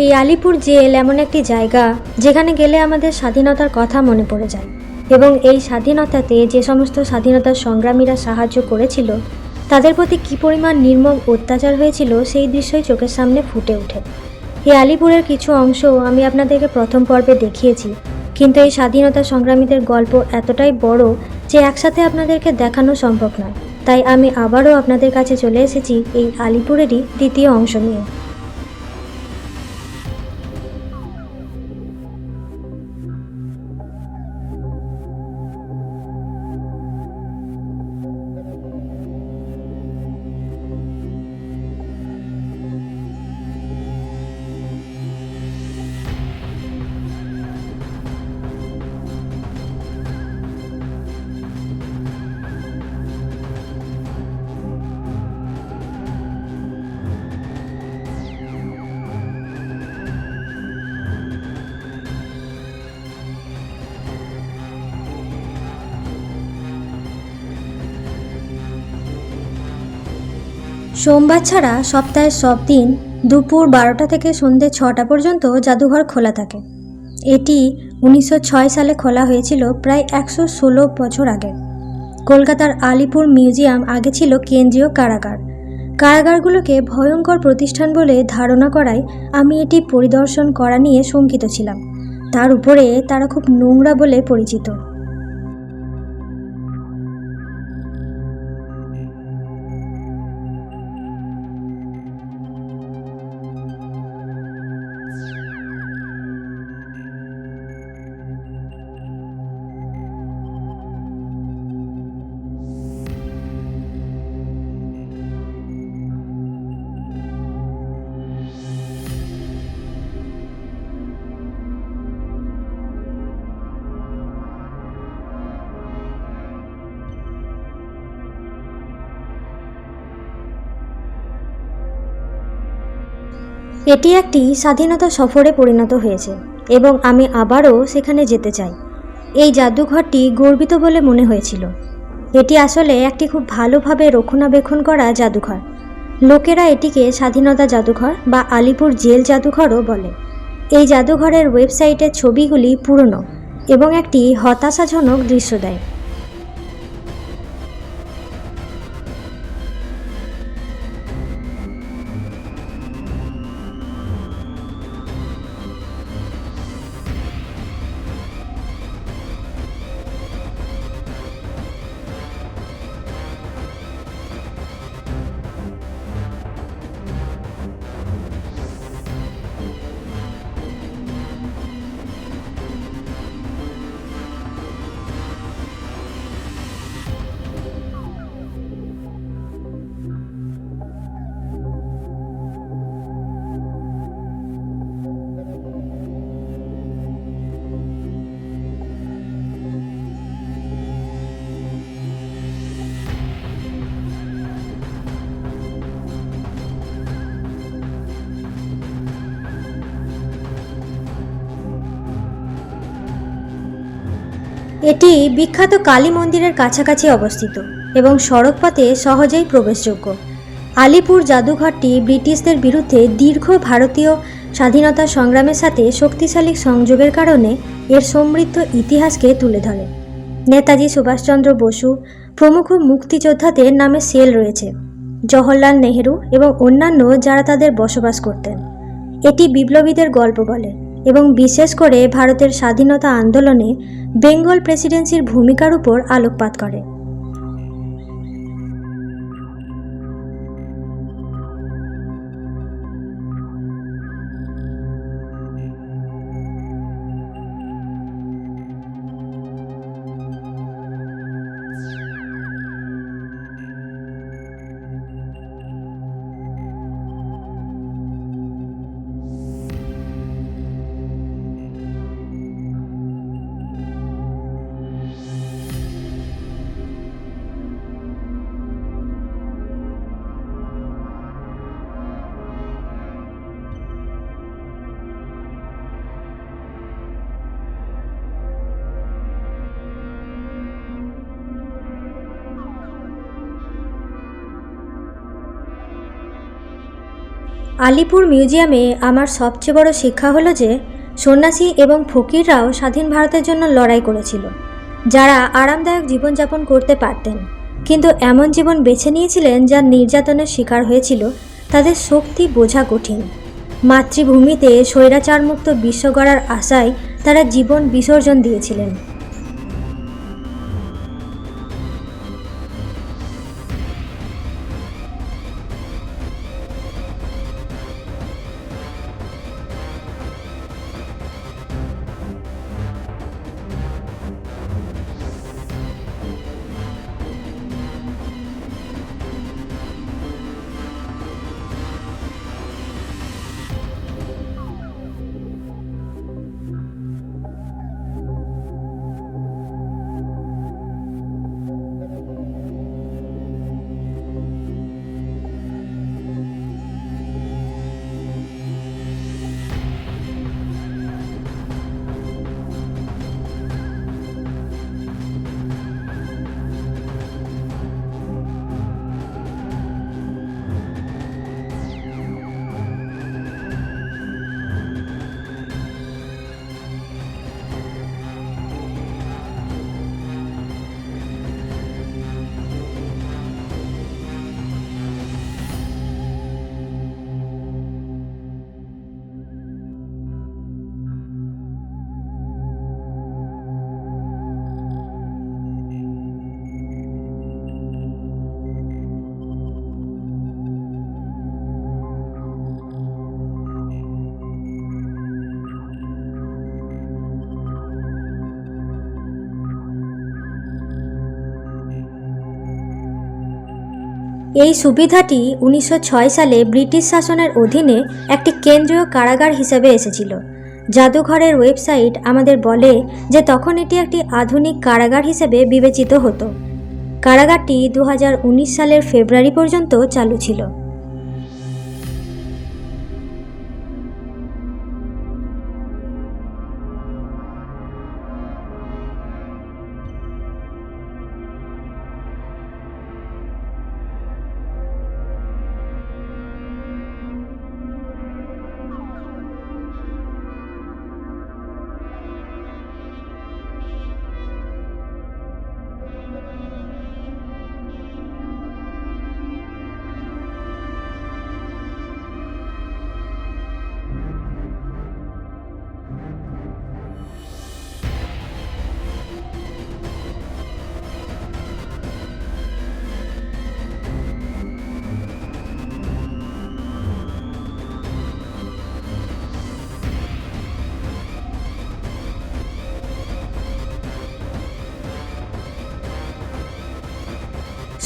এই আলিপুর জেল এমন একটি জায়গা যেখানে গেলে আমাদের স্বাধীনতার কথা মনে পড়ে যায়। এবং এই স্বাধীনতাতে যে সমস্ত স্বাধীনতার সংগ্রামীরা সাহায্য করেছিল, তাদের প্রতি কী পরিমাণ নির্মম অত্যাচার হয়েছিল সেই দৃশ্যই চোখের সামনে ফুটে ওঠে। এই আলিপুরের কিছু অংশ আমি আপনাদেরকে প্রথম পর্বে দেখিয়েছি, কিন্তু এই স্বাধীনতা সংগ্রামীদের গল্প এতটাই বড় যে একসাথে আপনাদেরকে দেখানো সম্ভব নয়। তাই আমি আবারও আপনাদের কাছে চলে এসেছি এই আলিপুরেরই দ্বিতীয় অংশ নিয়ে। সোমবার ছাড়া সপ্তাহের সব দিন দুপুর বারোটা থেকে সন্ধে ছটা পর্যন্ত জাদুঘর খোলা থাকে। এটি উনিশশো ছয় সালে খোলা হয়েছিল প্রায় একশো ষোলো বছর আগে। কলকাতার আলিপুর মিউজিয়াম আগে ছিল কেন্দ্রীয় কারাগার। কারাগারগুলোকে ভয়ঙ্কর প্রতিষ্ঠান বলে ধারণা করায় আমি এটি পরিদর্শন করা নিয়ে শঙ্কিত ছিলাম। তার উপরে তারা খুব নোংরা বলে পরিচিত। এটি একটি স্বাধীনতা সফরে পরিণত হয়েছে এবং আমি আবারও সেখানে যেতে চাই। এই জাদুঘরটি গর্বিত বলে মনে হয়েছিল। এটি আসলে একটি খুব ভালোভাবে রক্ষণাবেক্ষণ করা জাদুঘর। লোকেরা এটিকে স্বাধীনতা জাদুঘর বা আলিপুর জেল জাদুঘরও বলে। এই জাদুঘরের ওয়েবসাইটের ছবিগুলি পুরনো এবং একটি হতাশাজনক দৃশ্য দেয়। এটি বিখ্যাত কালী মন্দিরের কাছাকাছি অবস্থিত এবং সড়কপথে সহজেই প্রবেশযোগ্য। আলিপুর জাদুঘরটি ব্রিটিশদের বিরুদ্ধে দীর্ঘ ভারতীয় স্বাধীনতা সংগ্রামের সাথে শক্তিশালী সংযোগের কারণে এর সমৃদ্ধ ইতিহাসকে তুলে ধরে। নেতাজি সুভাষচন্দ্র বসু, প্রমুখ মুক্তিযোদ্ধাদের নামে সেল রয়েছে। জওহরলাল নেহেরু এবং অন্যান্য যারা তাদের বসবাস করতেন। এটি বিপ্লবীদের গল্প বলে। এবং বিশেষ করে ভারতের স্বাধীনতা আন্দোলনে বেঙ্গল প্রেসিডেন্সির ভূমিকার উপর আলোকপাত করে। আলিপুর মিউজিয়ামে আমার সবচেয়ে বড় শিক্ষা হলো যে, সন্ন্যাসী এবং ফকিররাও স্বাধীন ভারতের জন্য লড়াই করেছিল, যারা আরামদায়ক জীবনযাপন করতে পারতেন। কিন্তু এমন জীবন বেছে নিয়েছিলেন যা নির্যাতনের শিকার হয়েছিল, তাদের শক্তি বোঝা কঠিন। মাতৃভূমিতে স্বৈরাচারমুক্ত বিশ্ব গড়ার আশায় তারা জীবন বিসর্জন দিয়েছিলেন। এই সুবিধাটি উনিশশো ছয় সালে ব্রিটিশ শাসনের অধীনে একটি কেন্দ্রীয় কারাগার হিসেবে এসেছিল। জাদুঘরের ওয়েবসাইট আমাদের বলে যে তখন এটি একটি আধুনিক কারাগার হিসেবে বিবেচিত হতো। কারাগারটি দু হাজার উনিশ সালের ফেব্রুয়ারি পর্যন্ত চালু ছিল।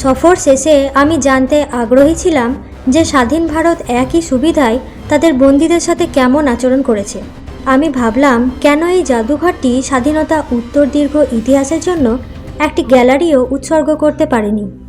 সফর শেষে আমি জানতে আগ্রহী ছিলাম যে স্বাধীন ভারত একই সুবিধায় তাদের বন্দীদের সাথে কেমন আচরণ করেছে। আমি ভাবলাম, কেন এই জাদুঘরটি স্বাধীনতা উত্তর দীর্ঘ ইতিহাসের জন্য একটি গ্যালারিও উৎসর্গ করতে পারেনি?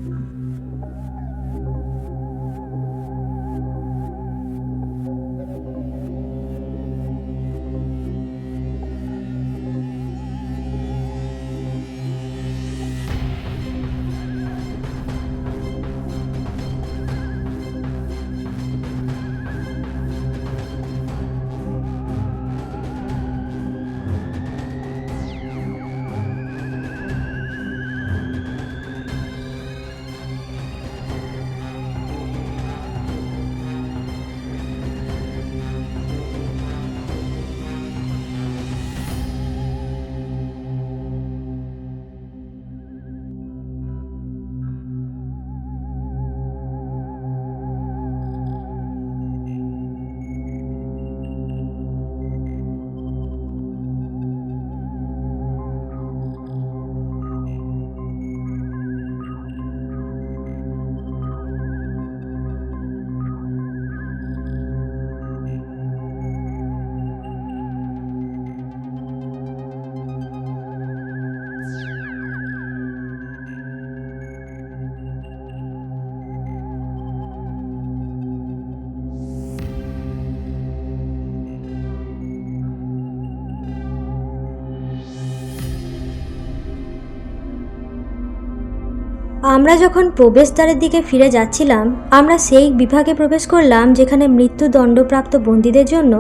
আমরা যখন প্রবেশদ্বারের দিকে ফিরে যাচ্ছিলাম, আমরা সেই বিভাগে প্রবেশ করলাম যেখানে মৃত্যুদণ্ডপ্রাপ্ত বন্দীদের জন্য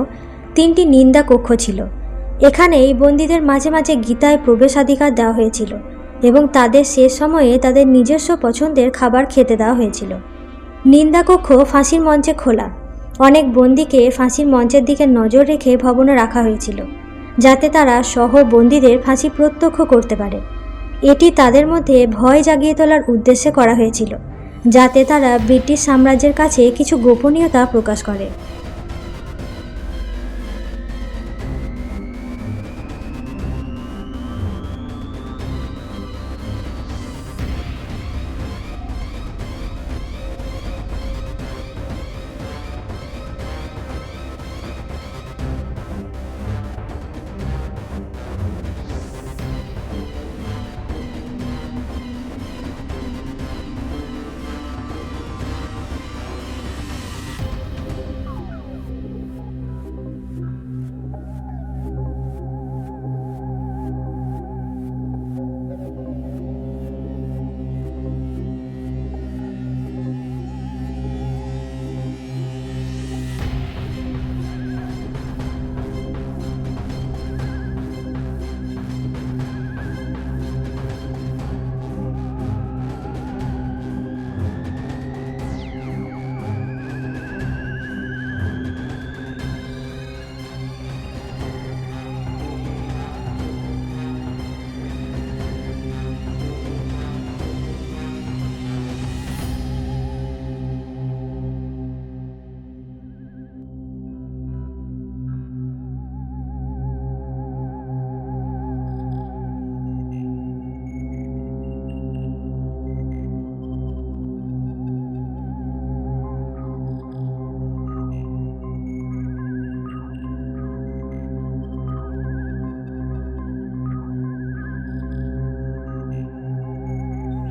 তিনটি নিন্দা কক্ষ ছিল। এখানে এই বন্দীদের মাঝে মাঝে গীতায় প্রবেশাধিকার দেওয়া হয়েছিল এবং তাদের শেষ সময়ে তাদের নিজস্ব পছন্দের খাবার খেতে দেওয়া হয়েছিল। নিন্দা কক্ষ ফাঁসির মঞ্চে খোলা। অনেক বন্দীকে ফাঁসির মঞ্চের দিকে নজর রেখে ভবনে রাখা হয়েছিল, যাতে তারা সহ বন্দীদের ফাঁসি প্রত্যক্ষ করতে পারে। এটি তাদের মধ্যে ভয় জাগিয়ে তোলার উদ্দেশ্যে করা হয়েছিল, যাতে তারা ব্রিটিশ সাম্রাজ্যের কাছে কিছু গোপনীয়তা প্রকাশ করে।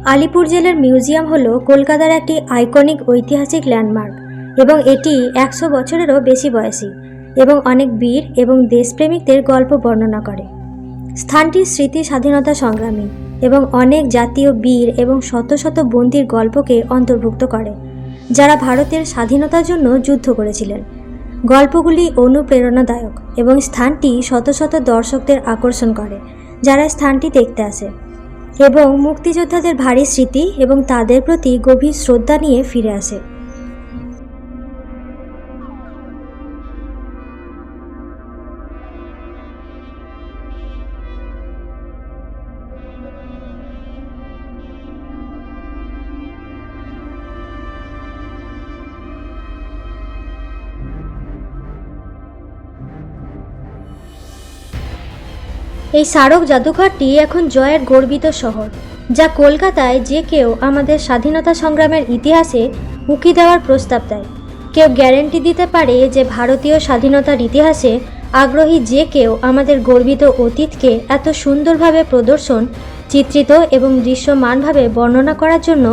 আলিপুর জেলার মিউজিয়াম হলো কলকাতার একটি আইকনিক ঐতিহাসিক ল্যান্ডমার্ক এবং এটি একশো বছরেরও বেশি বয়সী এবং অনেক বীর এবং দেশপ্রেমিকদের গল্প বর্ণনা করে। স্থানটি স্মৃতি স্বাধীনতা সংগ্রামী এবং অনেক জাতীয় বীর এবং শত শত বন্দির গল্পকে অন্তর্ভুক্ত করে, যারা ভারতের স্বাধীনতার জন্য যুদ্ধ করেছিলেন। গল্পগুলি অনুপ্রেরণাদায়ক এবং স্থানটি শত শত দর্শকদের আকর্ষণ করে, যারা স্থানটি দেখতে আসে। এবং মুক্তিযোদ্ধাদের ভারী স্মৃতি এবং তাদের প্রতি গভীর শ্রদ্ধা নিয়ে ফিরে আসে। এই স্মারক জাদুঘরটি এখন জয়ের গর্বিত শহর, যা কলকাতায় যে কেউ আমাদের স্বাধীনতা সংগ্রামের ইতিহাসে উকি দেওয়ার প্রস্তাব দেয়। কেউ গ্যারেন্টি দিতে পারে যে ভারতীয় স্বাধীনতার ইতিহাসে আগ্রহী যে কেউ আমাদের গর্বিত অতীতকে এত সুন্দরভাবে প্রদর্শন, চিত্রিত এবং দৃশ্যমানভাবে বর্ণনা করার জন্য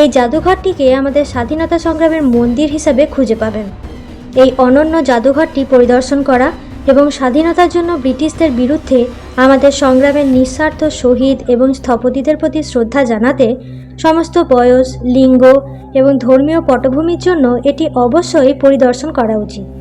এই জাদুঘরটিকে আমাদের স্বাধীনতা সংগ্রামের মন্দির হিসাবে খুঁজে পাবেন। এই অনন্য জাদুঘরটি পরিদর্শন করা এবং স্বাধীনতার জন্য ব্রিটিশদের বিরুদ্ধে আমাদের সংগ্রামের নিঃস্বার্থ শহীদ এবং স্থপতিদের প্রতি শ্রদ্ধা জানাতে সমস্ত বয়স, লিঙ্গ এবং ধর্মীয় পটভূমির জন্য এটি অবশ্যই পরিদর্শন করা উচিত।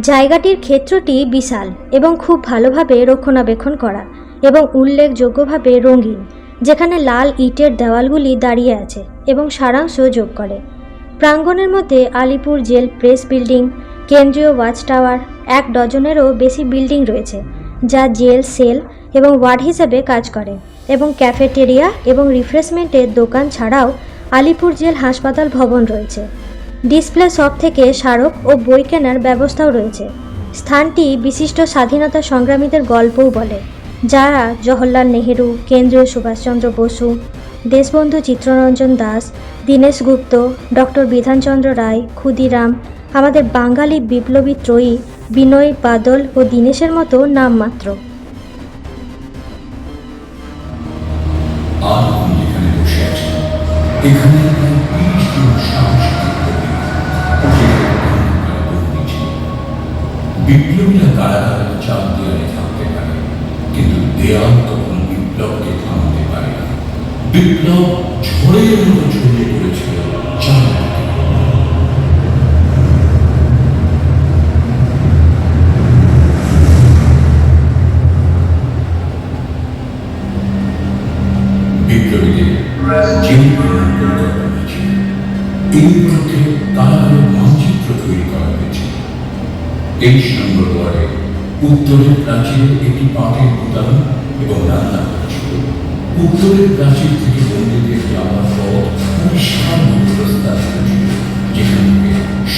জায়গাটির ক্ষেত্রটি বিশাল এবং খুব ভালোভাবে রক্ষণাবেক্ষণ করা এবং উল্লেখযোগ্যভাবে রঙিন, যেখানে লাল ইটের দেওয়ালগুলি দাঁড়িয়ে আছে এবং সারাংশ যোগ করে। প্রাঙ্গণের মধ্যে আলিপুর জেল প্রেস বিল্ডিং, কেন্দ্রীয় ওয়াচ টাওয়ার এক ডজনেরও বেশি বিল্ডিং রয়েছে, যা জেল, সেল এবং ওয়ার্ড হিসেবে কাজ করে এবং ক্যাফেটেরিয়া এবং রিফ্রেশমেন্টের দোকান ছাড়াও আলিপুর জেল হাসপাতাল ভবন রয়েছে। ডিসপ্লে শপ থেকে স্মারক ও বই কেনার ব্যবস্থাও রয়েছে। স্থানটি বিশিষ্ট স্বাধীনতা সংগ্রামীদের গল্পও বলে, যারা জওহরলাল নেহেরু, কেন্দ্রীয় সুভাষচন্দ্র বসু, দেশবন্ধু চিত্ররঞ্জন দাস, দীনেশ গুপ্ত, ডক্টর বিধানচন্দ্র রায়, ক্ষুদিরাম, আমাদের বাঙালি বিপ্লবী ত্রয়ী বিনয় বাদল ও দীনেশের মতো নামমাত্র। এখানে বিপ্লবীরা কারাগারে চাপ দেয়ালে থাকতে পারে কিন্তু দেয়াল তখন বিপ্লবকে থামাতে পারে না। বিপ্লব ঝড়ের মতো ছড়িয়ে পড়েছিল চারদিকে বিপ্লবীদের জেল প্রেরণ পরিকল্পনা ছিল উত্তরের প্রাচীরে একটি পাটের গুদাম এবং রান্না উত্তরের প্রাচীর থেকে বন্দীদের যাওয়ার পথ পরিষ্কার করেছিল, যেখান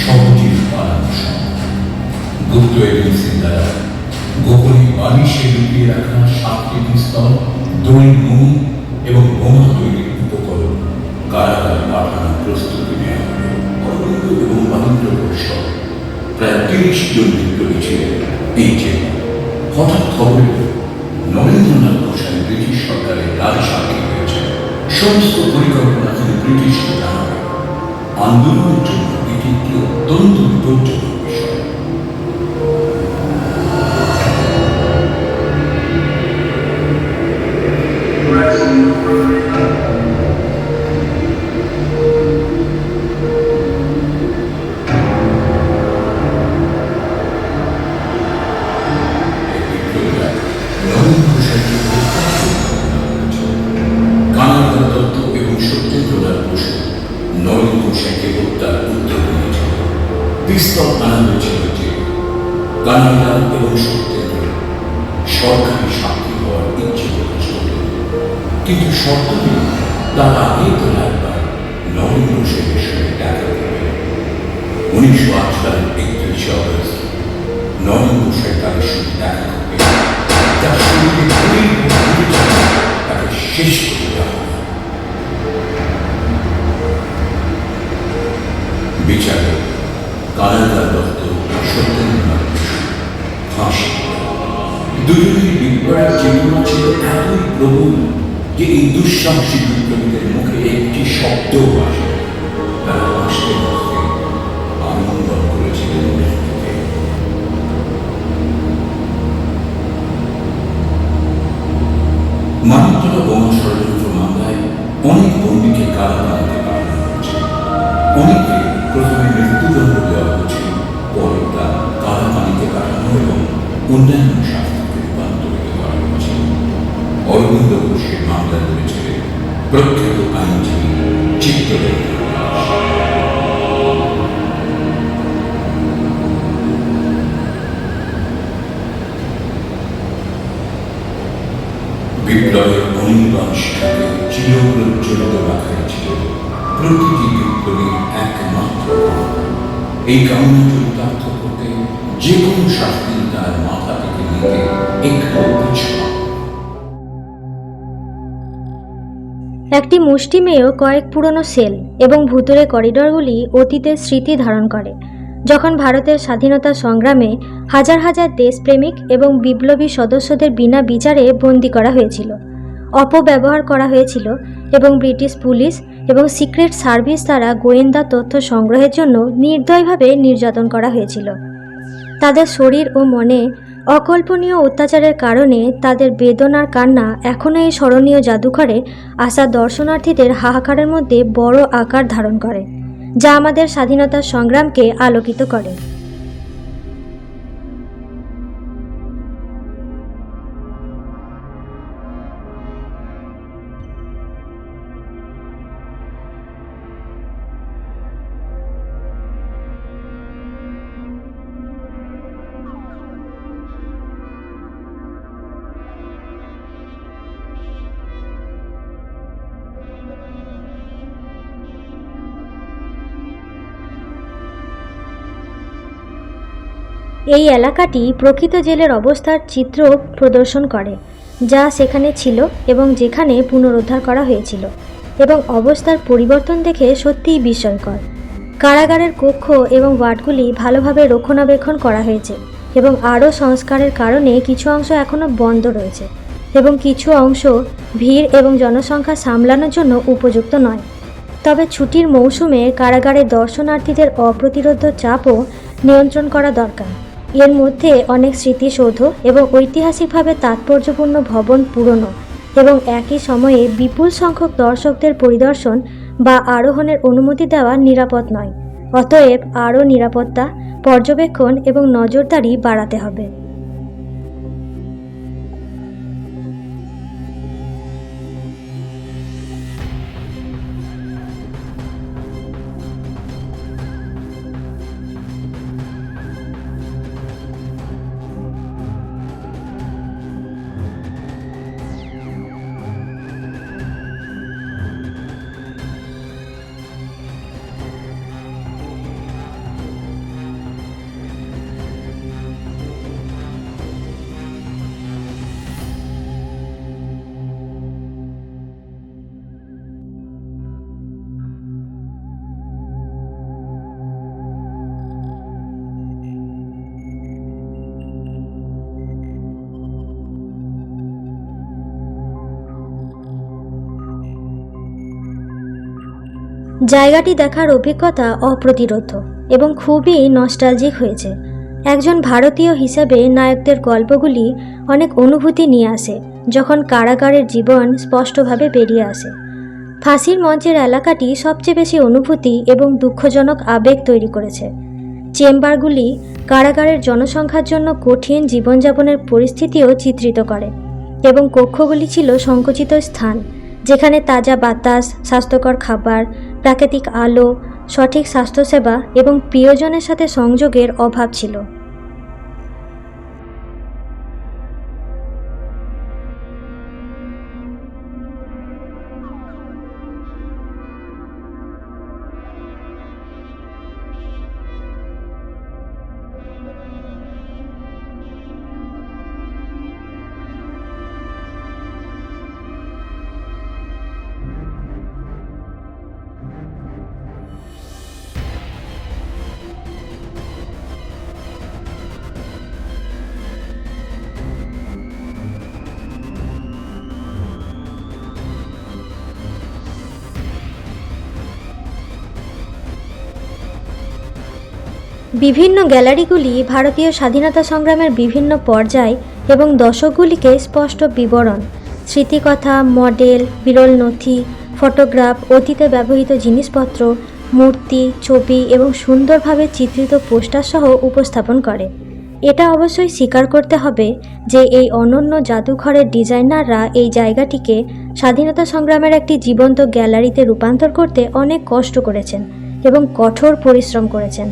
সহজে পালানো গুপ্ত এজেন্সির দ্বারা গোপনে বালিশে লুকিয়ে রাখা সাতটি পিস্তল মুন এবং বোমা তৈরির উপকরণ, কারাগার পাঠানোর প্রস্তুতি নেওয়া হলো। অরবিন্দ এবং মহেন্দ্র প্রায় তিরিশ জন এই জেলে হঠাৎ খবর নরেন্দ্রনাথ ঘোষাল ব্রিটিশ সরকারের রাজসাক্ষী হয়েছে। সমস্ত পরিকল্পনা তিনি ব্রিটিশকে জানাবে আন্দোলনের জন্য এটি একটি অত্যন্ত বিপজ্জনক বিষয়। বিপ্লবীরা পিস্তল আনা হয়েছিল যে কানাডা এবং সত্যেন্দ্র সরকারি সাক্ষী হওয়ার ইচ্ছে প্রকাশ কিন্তু দিল তার আগে তো একবার নরেন্দ্র ঘোষালের সঙ্গে দেখা করবে উনিশশো আট সালের একত্রিশে অগস্ট নরেন্দ্র ঘোষাল তাদের সঙ্গে দেখা করবে তার শরীরে ছিল, তাকে শেষ করে দেওয়া হবে। বিচারে কানাডা দত্ত সত্যেন্দ্রনাথ ফাঁসি। দুজনের বিপ্লবের ছিল এতই প্রবল যে এই মুখে একটি শব্দও আসে। একটু মুষ্টিমেয় কয়েক পুরনো সেল এবং ভুতুরে করিডরগুলি অতীতের স্মৃতি ধারণ করে, যখন ভারতের স্বাধীনতা সংগ্রামে হাজার হাজার দেশপ্রেমিক এবং বিপ্লবী সদস্যদের বিনা বিচারে বন্দী করা হয়েছিল, অপব্যবহার করা হয়েছিল এবং ব্রিটিশ পুলিশ এবং সিক্রেট সার্ভিস দ্বারা গোয়েন্দা তথ্য সংগ্রহের জন্য নির্দয়ভাবে নির্যাতন করা হয়েছিল। তাদের শরীর ও মনে অকল্পনীয় অত্যাচারের কারণে তাদের বেদনার কান্না এখনও এই স্মরণীয় জাদুঘরে আসা দর্শনার্থীদের হাহাকারের মধ্যে বড় আকার ধারণ করে, যা আমাদের স্বাধীনতার সংগ্রামকে আলোকিত করে। এই এলাকাটি প্রকৃত জেলের অবস্থার চিত্র প্রদর্শন করে, যা সেখানে ছিল এবং যেখানে পুনরুদ্ধার করা হয়েছিল, এবং অবস্থার পরিবর্তন দেখে সত্যিই বিস্ময়কর। কারাগারের কক্ষ এবং ওয়ার্ডগুলি ভালোভাবে রক্ষণাবেক্ষণ করা হয়েছে, এবং আরও সংস্কারের কারণে কিছু অংশ এখনও বন্ধ রয়েছে, এবং কিছু অংশ ভিড় এবং জনসংখ্যা সামলানোর জন্য উপযুক্ত নয়। তবে ছুটির মৌসুমে কারাগারে দর্শনার্থীদের অপ্রতিরোধ চাপও নিয়ন্ত্রণ করা দরকার। এর মধ্যে অনেক স্মৃতিসৌধ এবং ঐতিহাসিকভাবে তাৎপর্যপূর্ণ ভবন পুরনো এবং একই সময়ে বিপুল সংখ্যক দর্শকদের পরিদর্শন বা আরোহণের অনুমতি দেওয়া নিরাপদ নয়। অতএব আরও নিরাপত্তা, পর্যবেক্ষণ এবং নজরদারি বাড়াতে হবে। জায়গাটি দেখার অভিজ্ঞতা অপ্রতিরোধ এবং খুবই নস্টালজিক হয়েছে। একজন ভারতীয় হিসাবে নায়কদের গল্পগুলি অনেক অনুভূতি নিয়ে আসে, যখন কারাগারের জীবন স্পষ্টভাবে বেরিয়ে আসে। ফাঁসির মঞ্চের এলাকাটি সবচেয়ে বেশি অনুভূতি এবং দুঃখজনক আবেগ তৈরি করেছে। চেম্বারগুলি কারাগারের জনসংখ্যার জন্য কঠিন জীবনযাপনের পরিস্থিতিও চিত্রিত করে এবং কক্ষগুলি ছিল সংকুচিত স্থান, যেখানে তাজা বাতাস, স্বাস্থ্যকর খাবার প্রাকৃতিক আলো সঠিক স্বাস্থ্যসেবা এবং প্রিয়জনের সাথে সংযোগের অভাব ছিল। বিভিন্ন গ্যালারিগুলি ভারতীয় স্বাধীনতা সংগ্রামের বিভিন্ন পর্যায় এবং দশকগুলিকে স্পষ্ট বিবরণ। স্মৃতিকথা, মডেল, বিরল নথি, ফটোগ্রাফ, অতীতে ব্যবহৃত জিনিসপত্র, মূর্তি, ছবি এবং সুন্দরভাবে চিত্রিত পোস্টার সহ উপস্থাপন করে। এটা অবশ্যই স্বীকার করতে হবে যে এই অনন্য জাদুঘরের ডিজাইনাররা এই জায়গাটিকে স্বাধীনতা সংগ্রামের একটি জীবন্ত গ্যালারিতে রূপান্তর করতে অনেক কষ্ট করেছেন এবং কঠোর পরিশ্রম করেছেন।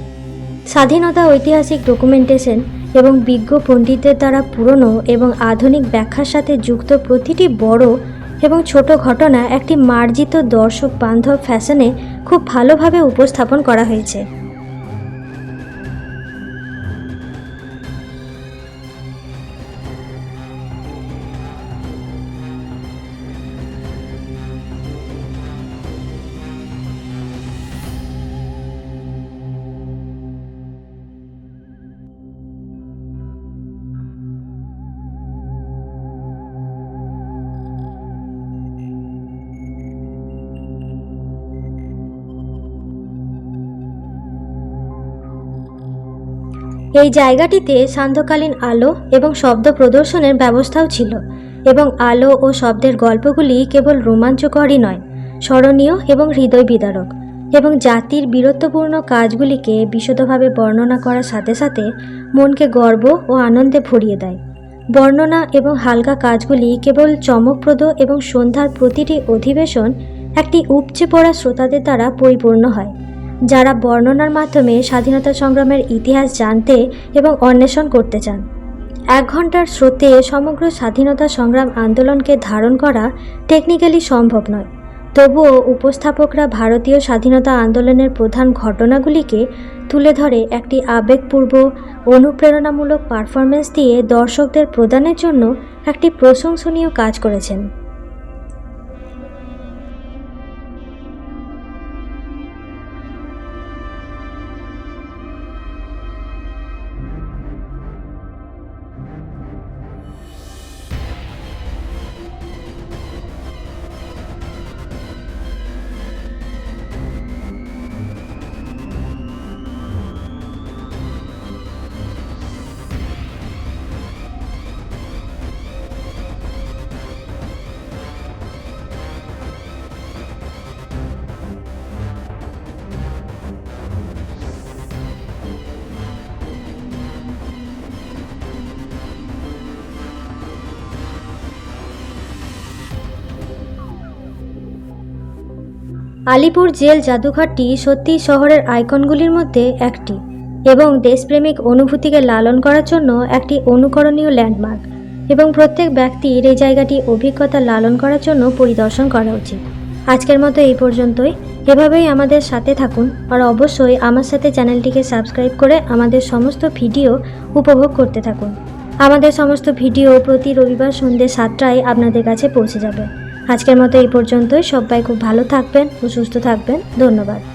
স্বাধীনতা ঐতিহাসিক ডকুমেন্টেশন এবং বিজ্ঞ পণ্ডিতদের দ্বারা পুরনো এবং আধুনিক ব্যাখ্যার সাথে যুক্ত প্রতিটি বড় এবং ছোট ঘটনা একটি মার্জিত দর্শক বান্ধব ফ্যাশনে খুব ভালোভাবে উপস্থাপন করা হয়েছে। এই জায়গাটিতে সান্ধ্যকালীন আলো এবং শব্দ প্রদর্শনের ব্যবস্থাও ছিল এবং আলো ও শব্দের গল্পগুলি কেবল রোমাঞ্চকরই নয়, স্মরণীয় এবং হৃদয় বিদারক এবং জাতির বীরত্বপূর্ণ কাজগুলিকে বিশদভাবে বর্ণনা করার সাথে সাথে মনকে গর্ব ও আনন্দে ভরিয়ে দেয়। বর্ণনা এবং হালকা কাজগুলি কেবল চমকপ্রদ এবং সন্ধ্যার প্রতিটি অধিবেশন একটি উপচে পড়া শ্রোতাদের দ্বারা পরিপূর্ণ হয়। যারা বর্ণনার মাধ্যমে স্বাধীনতা সংগ্রামের ইতিহাস জানতে এবং অন্বেষণ করতে চান। এক ঘণ্টার স্রোতে সমগ্র স্বাধীনতা সংগ্রাম আন্দোলনকে ধারণ করা টেকনিক্যালি সম্ভব নয়। তবুও উপস্থাপকরা ভারতীয় স্বাধীনতা আন্দোলনের প্রধান ঘটনাগুলিকে তুলে ধরে একটি আবেগপূর্ব, অনুপ্রেরণামূলক পারফরমেন্স দিয়ে দর্শকদের প্রদানের জন্য একটি প্রশংসনীয় কাজ করেছেন। আলিপুর জেল জাদুঘরটি সত্যিই শহরের আইকনগুলির মধ্যে একটি এবং দেশপ্রেমিক অনুভূতিকে লালন করার জন্য একটি অনুকরণীয় ল্যান্ডমার্ক এবং প্রত্যেক ব্যক্তির এই জায়গাটি অভিজ্ঞতা লালন করার জন্য পরিদর্শন করা উচিত। আজকের মতো এই পর্যন্তই। এভাবেই আমাদের সাথে থাকুন আর অবশ্যই আমার সাথে চ্যানেলটিকে সাবস্ক্রাইব করে আমাদের সমস্ত ভিডিও উপভোগ করতে থাকুন। আমাদের সমস্ত ভিডিও প্রতি রবিবার সন্ধ্যে সাতটায় আপনাদের কাছে পৌঁছে যাবে। আজকের মতো এই পর্যন্তই। সবাই খুব ভালো থাকবেন ও সুস্থ থাকবেন। ধন্যবাদ।